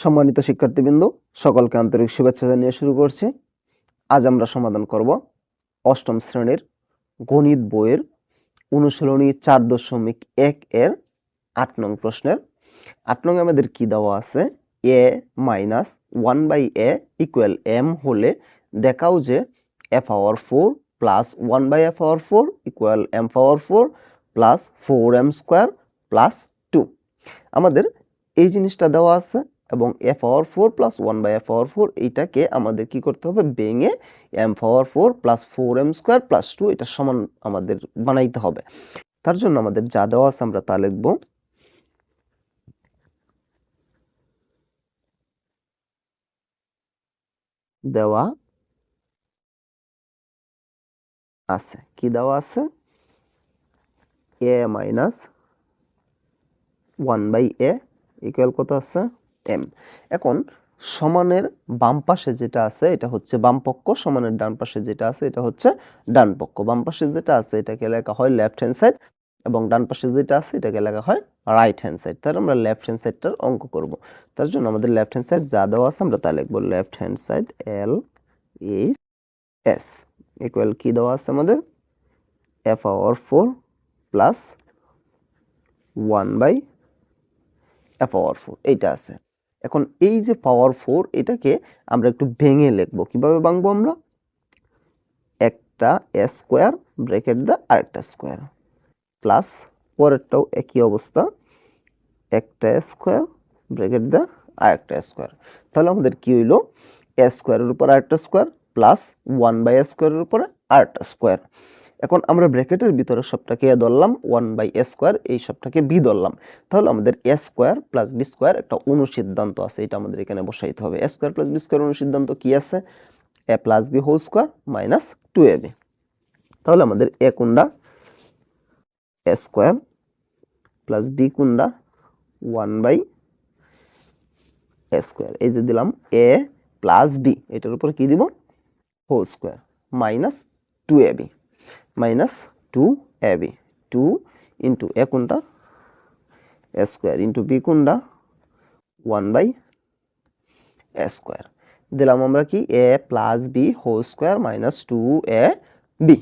সম্মানিত শিক্ষার্থীবৃন্দ, সকলকে আন্তরিক শুভেচ্ছা জানিয়ে শুরু করছি। আজ আমরা সমাধান করব অষ্টম শ্রেণির গণিত বইয়ের অনুশীলনী চার দশমিক এক এর আট নং প্রশ্নের। আট নং আমাদের কি দেওয়া আছে? A minus one by A equal M হলে দেখাও যে A power four plus one by A power four equal M power four plus four M square plus two. আমাদের এই জিনিসটা দেওয়া আছে এবং A power four plus one by A power four এইটাকে আমাদের কি করতে হবে? ভেঙে M power four plus four M square plus two এটা সমান আমাদের বানাইতে হবে। তার জন্য আমাদের যা দেওয়া আছে আমরা তা লিখব। দেওয়া আছে। কি দেওয়া আছে? A minus one by A equal কত আছে? এম এখন সমানের বাম পাশে যেটা আছে, এটা হচ্ছে বাম পক্ষ, সমানের ডান পাশে যেটা আছে, এটা হচ্ছে ডান পক্ষ। বাম পাশে যেটা আছে, এটাকে লেখা হয় লেফট হ্যান্ড সাইড এবং ডান পাশে যেটা আছে, এটাকে লেখা হয় রাইট হ্যান্ড সাইড তাহলে আমরা লেফট হ্যান্ড সাইডটার অঙ্ক করব। তার জন্য আমাদের লেফট হ্যান্ড সাইড যা দেওয়া আছে, আমরা তা লিখব left hand side L H S equal কি দেওয়া আছে আমাদের? A power four plus one by A power four এইটা আছে। এখন এই যে পাওয়ার ফোর এটাকে আমরা একটু ভেঙে লিখব। কীভাবে ভাঙবো আমরা? একটা স্কোয়ার ব্রেকেট দা আরেকটা স্কোয়ার প্লাস পরেরটাও একই অবস্থা। একটা স্কোয়ার ব্রেকেট দা আরেকটা স্কোয়ার তাহলে আমাদের কি হইল? স্কোয়ারের উপর আরেকটা স্কোয়ার প্লাস ওয়ান বাই স্কোয়ারের উপরে আরেকটা স্কোয়ার এখন আমরা ব্র্যাকেটের ভিতরে সবটাকে এ ধরলাম ওয়ান বাই এ স্কোয়ার এই সবটাকে বি ধরলাম। তাহলে আমাদের A square plus B square একটা অনুসিদ্ধান্ত আছে, এটা আমাদের এখানে বসাইতে হবে। A square plus B square অনুসিদ্ধান্ত কি আছে? A plus B whole square minus two A B তাহলে আমাদের এ কোনটা? এ স্কোয়ার প্লাস বি কোনটা? ওয়ান বাই এ স্কোয়ার এই যে দিলাম এ প্লাস বি এটার উপর কি দিব? Whole square minus two A B minus two A B, two into A কোনটা? এ স্কোয়ার ইন্টু বি কোনটা? One by A square. দিলাম আমরা কি? A plus B whole square minus two A B.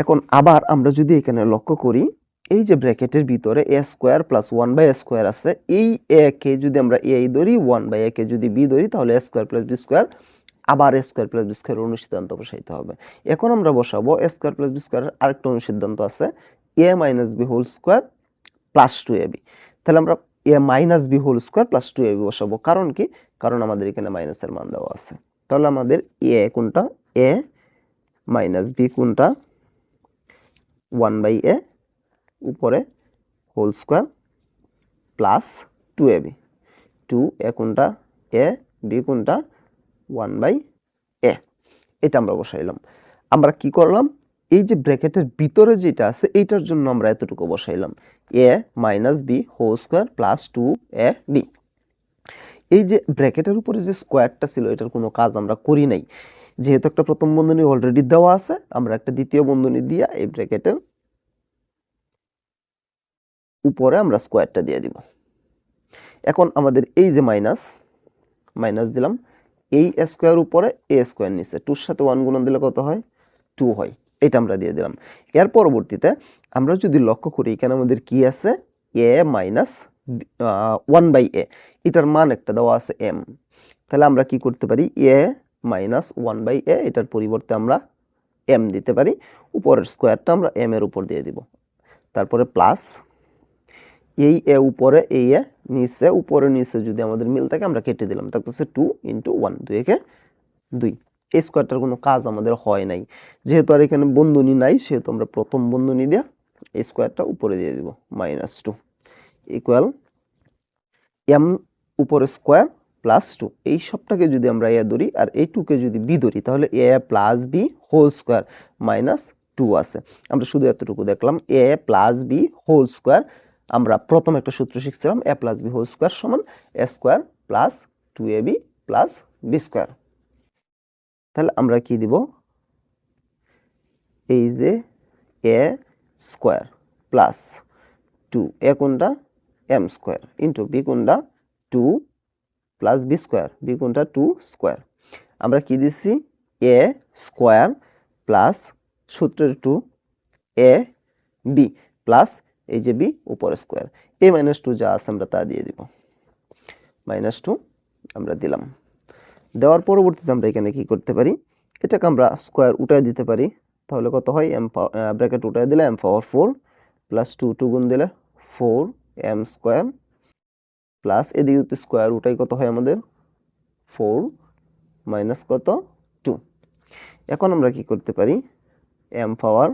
এখন আবার আমরা যদি এখানে লক্ষ্য করি, এই যে ব্র্যাকেটের ভিতরে A square plus one by A square আছে, এই এ কে যদি আমরা এ ধরি, ওয়ান বাই এ কে যদি বি ধরি, তাহলে A square plus B square আবার স্কোয়ার প্লাস বি স্কোয়ার অনুসিদ্ধান্ত বসাইতে হবে। এখন আমরা বসাবো স্কোয়ার প্লাস বি স্কোয়ার আরেকটা অনুসিদ্ধান্ত আছে A minus B whole square plus two A B তাহলে আমরা A minus B whole square plus two A B বসাবো। কারণ কি? কারণ আমাদের এখানে মাইনাসের মান দেওয়া আছে। তাহলে আমাদের এ কোনটা? এ মাইনাস বি কোনটা? ওয়ান বাই এ উপরে whole square plus two A B two A কোনটা? এ বি কোনটা? ওয়ান বাই এ এটা আমরা বসাইলাম আমরা কি করলাম? এই যে ব্র্যাকেটের ভিতরে যেটা আছে, এইটার জন্য আমরা এতটুকু বসাইলাম A minus B whole square plus two A B এই যে ব্র্যাকেটের উপরে যে স্কোয়ারটা ছিল, এটার কোনো কাজ আমরা করি নাই। যেহেতু একটা প্রথম বন্ধনী অলরেডি দেওয়া আছে, আমরা একটা দ্বিতীয় বন্ধনী দিয়া এই ব্র্যাকেটের উপরে আমরা স্কোয়ারটা দিয়ে দিব। এখন আমাদের এই যে মাইনাস মাইনাস দিলাম। এই স্কোয়ার উপরে এ স্কোয়ার নিচে। টুর সাথে ওয়ান গুণন দিলে কত হয়? টু হয়। এটা আমরা দিয়ে দিলাম। এর পরবর্তীতে আমরা যদি লক্ষ্য করি, এখানে আমাদের কি আছে? A minus one by A এটার মান একটা দেওয়া আছে এম তাহলে আমরা কি করতে পারি? A minus one by A এটার পরিবর্তে আমরা এম দিতে পারি। উপরের স্কোয়ারটা আমরা এম এর উপর দিয়ে দিব। তারপরে প্লাস এই এ উপরে, এই এ নিচে, উপরে, নিচে যদি আমাদের মিল থাকে, আমরা কেটে দিলাম। থাকতেছে টু ইন্টু ওয়ান দুই, একে দুই। এই স্কোয়ারটার কোনো কাজ আমাদের হয় নাই। যেহেতু আর এখানে বন্ধনী নাই, সেহেতু আমরা প্রথম বন্ধনী দিয়ে এই স্কোয়ারটা উপরে দিয়ে দিব মাইনাস টু ইকুয়াল এম উপরে স্কোয়ার প্লাস টু এই সবটাকে যদি আমরা এ ধরি আর এই টুকে যদি বি ধরি, তাহলে A plus B whole square minus two আছে। আমরা শুধু এতটুকু দেখলাম, A plus B whole square আমরা প্রথম একটা সূত্র শিখছিলাম A plus B whole square সমান A square plus two A B plus B square তাহলে আমরা কি দিব? এই যে A square plus two A কোনটা? এম স্কোয়ার ইন্টু বি কোনটা? Two plus B square B কোনটা? টু স্কোয়ার আমরা কি দিচ্ছি এ স্কোয়ার প্লাস সূত্রের টু এ বি প্লাস এই যে বি উপরে স্কোয়ার এ মাইনাস টু যা আছে আমরা তা দিয়ে দিব। মাইনাস টু আমরা দিলাম। দেওয়ার পরবর্তীতে আমরা এখানে কি করতে পারি? এটাকে আমরা স্কোয়ার উঠায় দিতে পারি। তাহলে কত হয়? এম ব্র্যাকেট উঠায় দিলে M power four plus two two গুণ দিলে ফোর এম স্কোয়ার প্লাস এদিকে স্কোয়ার উঠাই কত হয় আমাদের? ফোর মাইনাস কত? টু এখন আমরা কি করতে পারি? M power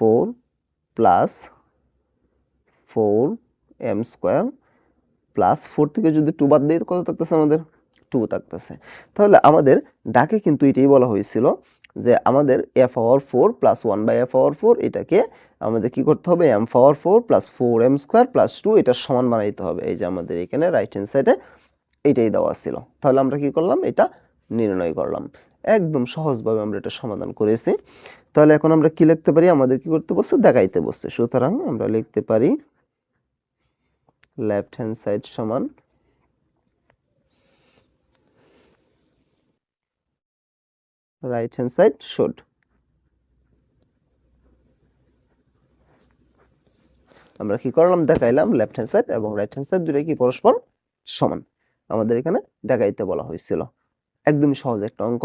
four plus four M square plus four থেকে যদি টু বাদ দিই, কত থাকতেছে আমাদের? টু থাকতেছে। তাহলে আমাদের ডাকে কিন্তু এটাই বলা হয়েছিল যে আমাদের F power four plus one by F power four এটাকে আমাদের কি করতে হবে? M power four plus four M square plus two এটা সমান বানাইতে হবে। এই যে আমাদের এখানে রাইট হ্যান্ড সাইডে এটাই দেওয়া ছিল। তাহলে আমরা কি করলাম? এটা নির্ণয় করলাম। একদম সহজভাবে আমরা এটা সমাধান করেছি। তাহলে এখন আমরা কি লিখতে পারি? আমাদের কি করতে বসছে? দেখাইতে বসছে। সুতরাং আমরা লিখতে পারি লেফট হ্যান্ড সাইড সমান। রাইট হ্যান্ড সাইড শুড আমরা কি করলাম? দেখাইলাম লেফট হ্যান্ড সাইড এবং রাইট হ্যান্ড সাইড দুটোই কি পরস্পর সমান। আমাদের এখানে দেখাইতে বলা হয়েছিল। একদমই সহজ একটা অঙ্ক।